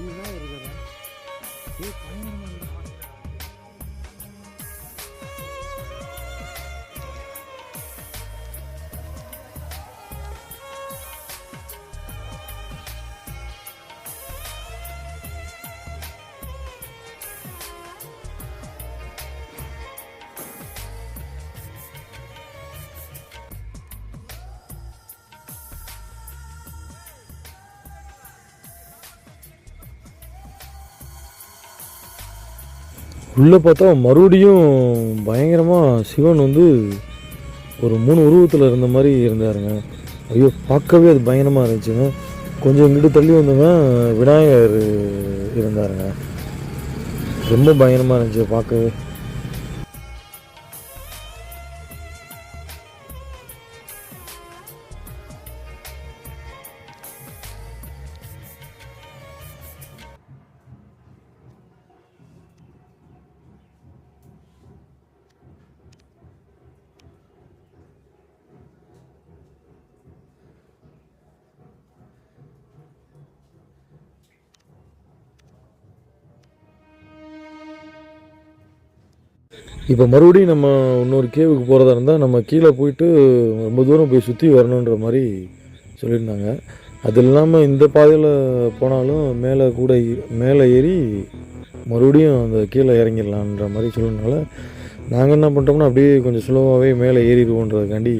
இதுதான் இருக்குதா. ஏய் பயங்கரமா உள்ளே பார்த்தா மறுபடியும் பயங்கரமாக சிவன் வந்து ஒரு மூணு உருவத்தில் இருந்த மாதிரி இருந்தாருங்க. ஐயோ பார்க்கவே அது பயங்கரமாக இருந்துச்சுங்க. கொஞ்சம் இங்கிட்டு தள்ளி வந்தோங்க விநாயகர் இருந்தாருங்க. ரொம்ப பயங்கரமாக இருந்துச்சு பார்க்கவே. இப்போ மறுபடியும் நம்ம இன்னொரு கேவுக்கு போகிறதா இருந்தால் நம்ம கீழே போயிட்டு ரொம்ப தூரம் போய் சுற்றி வரணுன்ற மாதிரி சொல்லியிருந்தாங்க. அது இல்லாமல் இந்த பாதையில் போனாலும் மேலே கூட ஏ- மேலே ஏறி மறுபடியும் அந்த கீழே இறங்கிடலான்ற மாதிரி சொல்லுறதுனால நாங்கள் என்ன பண்ணிட்டோம்னா அப்படியே கொஞ்சம் சுலபமாகவே மேலே ஏறிடுவோன்றதுக்காண்டி